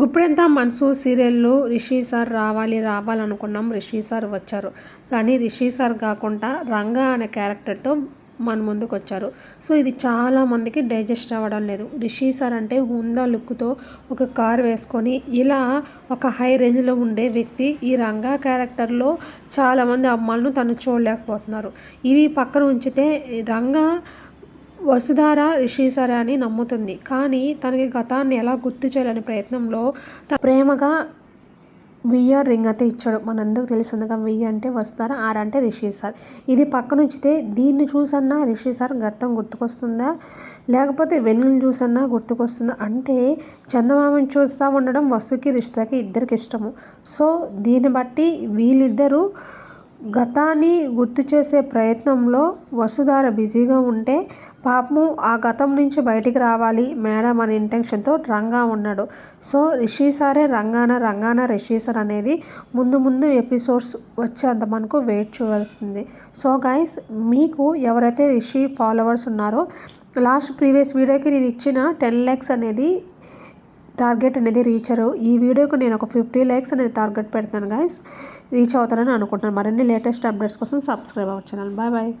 గుప్పుడంతా మనసు సీరియల్లో రిషి సార్ రావాలి రావాలనుకున్నాం రిషి సార్ వచ్చారు. కానీ రిషి సార్ కాకుండా రంగా అనే క్యారెక్టర్తో మన ముందుకు వచ్చారు సో ఇది చాలామందికి డైజెస్ట్ అవ్వడం లేదు. రిషి సార్ అంటే హుందా లుక్తో ఒక కార్ వేసుకొని ఇలా ఒక హై రేంజ్లో ఉండే వ్యక్తి ఈ రంగా క్యారెక్టర్లో చాలామంది అమ్మాయిలను తను చూడలేకపోతున్నారు. ఇది పక్కన ఉంచితే రంగా వసుధార రిషిసార అని నమ్ముతుంది. కానీ తనకి గతాన్ని ఎలా గుర్తు చేయాలనే ప్రయత్నంలో ప్రేమగా విఆర్ రింగ్ అయితే ఇచ్చాడు మనందరూ తెలిసిందిగా వి అంటే వస్తారా ఆర్ అంటే రిషి సార్ ఇది పక్కనుంచితే దీన్ని చూసన్నా రిషి సార్ గతం గుర్తుకొస్తుందా? లేకపోతే వెన్నులు చూసన్నా గుర్తుకొస్తుందా? అంటే చందమామని చూస్తూ ఉండడం వసుకి రిష్తాకి ఇద్దరికి ఇష్టము. సో దీన్ని బట్టి వీళ్ళిద్దరూ గతాన్ని గుర్తు చేసే ప్రయత్నంలో వసుధార బిజీగా ఉంటే పాపము ఆ గతం నుంచి బయటికి రావాలి. మేడం అనే ఇంటెన్షన్తో రంగా ఉన్నాడు. సో రిషి సారే రంగాన రంగాన రిషి సార్ అనేది ముందు ముందు ఎపిసోడ్స్ వచ్చేంత మనకు వెయిట్ చేయాల్సింది సో గైస్ మీకు ఎవరైతే రిషి ఫాలోవర్స్ ఉన్నారో లాస్ట్ ప్రీవియస్ వీడియోకి నేను ఇచ్చిన టెన్ ల్యాక్స్ అనేది టార్గెట్ అనేది రీచ్ అవ్వరు. ఈ వీడియోకి నేను ఒక ఫిఫ్టీ ల్యాక్స్ అనేది టార్గెట్ పెడతాను గైస్ రీచ్ అవుతారని అనుకుంటున్నాను. మరిన్ని లేటెస్ట్ అప్డేట్స్ కోసం సబ్స్క్రైబ్ అవ్వచ్చు ఛానల్ బాయ్ బాయ్